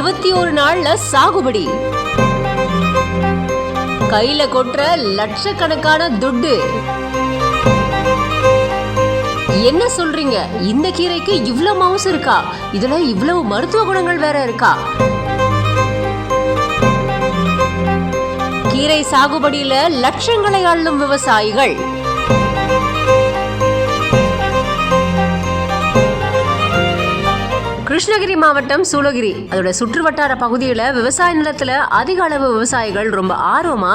இருபத்தி ஒரு நாள்ல சாகுபடி. கையில கொட்டுற லட்சக்கணக்கான துட்டு. என்ன சொல்றீங்க? இந்த கீரைக்கு இவ்வளவு மவுசு இருக்கா? இதுல இவ்வளவு மருத்துவ குணங்கள் வேற இருக்கா? கீரை சாகுபடியில லட்சங்களை அள்ளும் விவசாயிகள். கிருஷ்ணகிரி மாவட்டம் சூளகிரி. அதோட சுற்றுவட்டார பகுதியில் விவசாய நிலத்தில் அதிக அளவு விவசாயிகள் ரொம்ப ஆர்வமா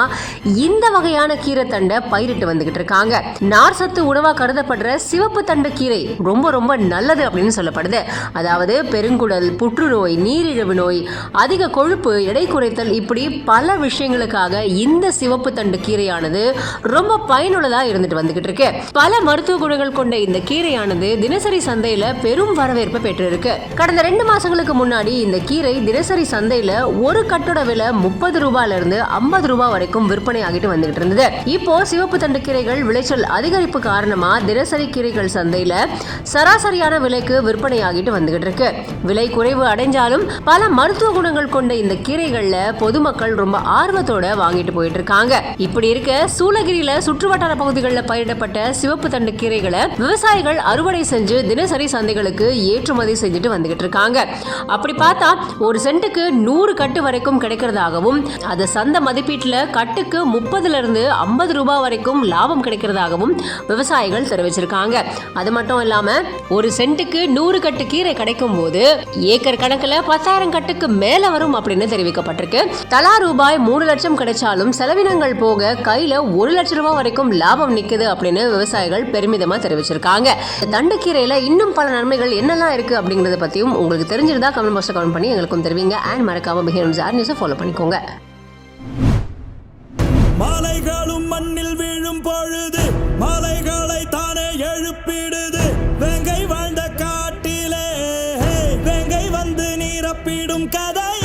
இந்த வகையான கீரை தண்டை பயிரிட்டு வந்துகிட்டு இருக்காங்க. நார் சத்து உணவா கருதப்படுற சிவப்பு தண்டு கீரை ரொம்ப ரொம்ப நல்லது அப்படின்னு சொல்லப்படுது. அதாவது பெருங்குடல் புற்றுநோய் நீரிழிவு நோய் அதிக கொழுப்பு எடை குறைத்தல் இப்படி பல விஷயங்களுக்காக இந்த சிவப்பு தண்டு கீரையானது ரொம்ப பயனுள்ளதா இருந்துட்டு வந்துகிட்டு இருக்கு. பல மருத்துவ குணங்கள் கொண்ட இந்த கீரையானது தினசரி சந்தையில பெரும் வரவேற்பை பெற்றிருக்கு. கடந்த ரெண்டு மாசங்களுக்கு முன்னாடி இந்த கீரை தினசரி சந்தையில ஒரு கட்டோட விலை முப்பது ரூபாயில இருந்து ஐம்பது ரூபாய் வரைக்கும் விற்பனை ஆகிட்டு வந்துகிட்டு இருந்தது. இப்போ சிவப்பு தண்டு கீரைகள் விளைச்சல் அதிகரிப்பு காரணமா தினசரி கீரைகள் சந்தையில சராசரியான விலைக்கு விற்பனை ஆகிட்டு வந்துகிட்டு இருக்கு. விலை குறைவு அடைஞ்சாலும் பல மருத்துவ குணங்கள் கொண்ட இந்த கீரைகள்ல பொதுமக்கள் ரொம்ப ஆர்வத்தோட வாங்கிட்டு போயிட்டு இருக்காங்க. இப்படி இருக்க சூளகிரியில சுற்றுவட்டார பகுதிகளில் பயிரிடப்பட்ட சிவப்பு தண்டு கீரைகளை விவசாயிகள் அறுவடை செஞ்சு தினசரி சந்தைகளுக்கு ஏற்றுமதி செஞ்சுட்டு வந்துகிட்டு இருக்காங்க அப்படி பார்த்தா ஒரு சென்ட்டுக்கு நூறு கட்டு வரைக்கும் கிடைக்கிறதாகவும் அது சந்தை மதிப்பீட்டில் கட்டுக்கு முப்பதுல இருந்து ஐம்பது ரூபாய் வரைக்கும் லாபம் கிடைக்கிறதாகவும் விவசாயிகள் தெரிவிச்சிருக்காங்க. அது மட்டும் இல்லாம ஒரு சென்ட்டுக்கு நூறு கட்டு கீரை கிடைக்கும் போது ஏக்கர் கணக்கில் பத்தாயிரம் கட்டுக்கு மேல வரும் அப்படின்னு தெரிவிக்கப்பட்டிருக்கு. தலா ரூபாய் மூணு லட்சம் கிடைச்சாலும் செலவினங்கள் போக கையில ஒரு லட்சம் ரூபாய் வரைக்கும் லாபம் நிக்குது அப்படின்னு விவசாயிகள் பெருமிதமா தெரிவிச்சிருக்காங்க. தண்டுக்கீரையில் இன்னும் பல நன்மைகள் என்னெல்லாம் இருக்கு அப்படிங்கறத உங்களுக்கு தெரிஞ்சிருந்தா கமெண்ட் பாக்ஸ்ல கமெண்ட் பண்ணி எங்களுக்கும் தெரிவிங்க. அண்ட் மறக்காம பிஹேவ் ஆர் நியூஸை ஃபாலோ பண்ணிக்கோங்க. மாலைகளும் மண்ணில் வீழும் பொழுது மாலைகளை தானே எழுப்பிடுது. வெங்கை வாழ்ந்த காட்டிலே வெங்கை வந்து நீரப்பிடும் கதை.